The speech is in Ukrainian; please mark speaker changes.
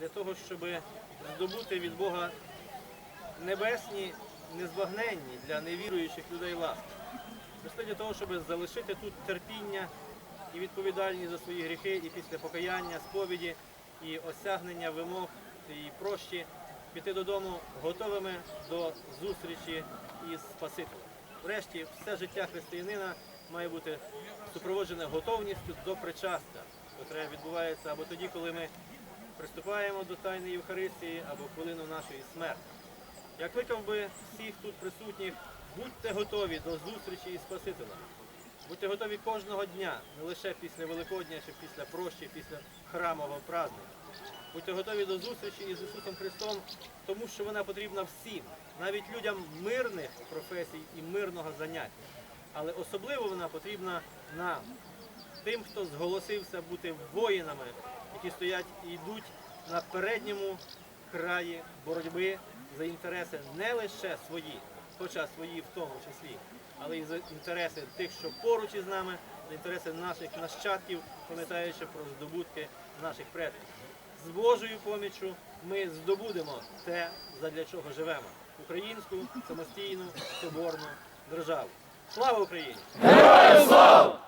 Speaker 1: для того, щоб здобути від Бога небесні, незбагненні для невіруючих людей ласки. Прийшли для того, щоб залишити тут терпіння і відповідальність за свої гріхи, і після покаяння, сповіді, і осягнення вимог і прощі піти додому готовими до зустрічі із Спасителем. Врешті, все життя християнина має бути супроводжене готовністю до причастя, яке відбувається або тоді, коли ми приступаємо до Тайної Євхаристії, або хвилину нашої смерті. Я кликав би всіх тут присутніх, будьте готові до зустрічі із Спасителем. Будьте готові кожного дня, не лише після Великодня чи після прощі, після храмового праздника. Будьте готові до зустрічі із Ісусом Христом, тому що вона потрібна всім, навіть людям мирних професій і мирного заняття. Але особливо вона потрібна нам, тим, хто зголосився бути воїнами, які стоять і йдуть на передньому краї боротьби за інтереси не лише свої, хоча свої в тому числі, але й за інтереси тих, що поруч із нами, за інтереси наших нащадків, пам'ятаючи про здобутки наших предків. З Божою поміччю ми здобудемо те, задля чого живемо українську самостійну соборну державу. Слава Україні!
Speaker 2: Героям слава!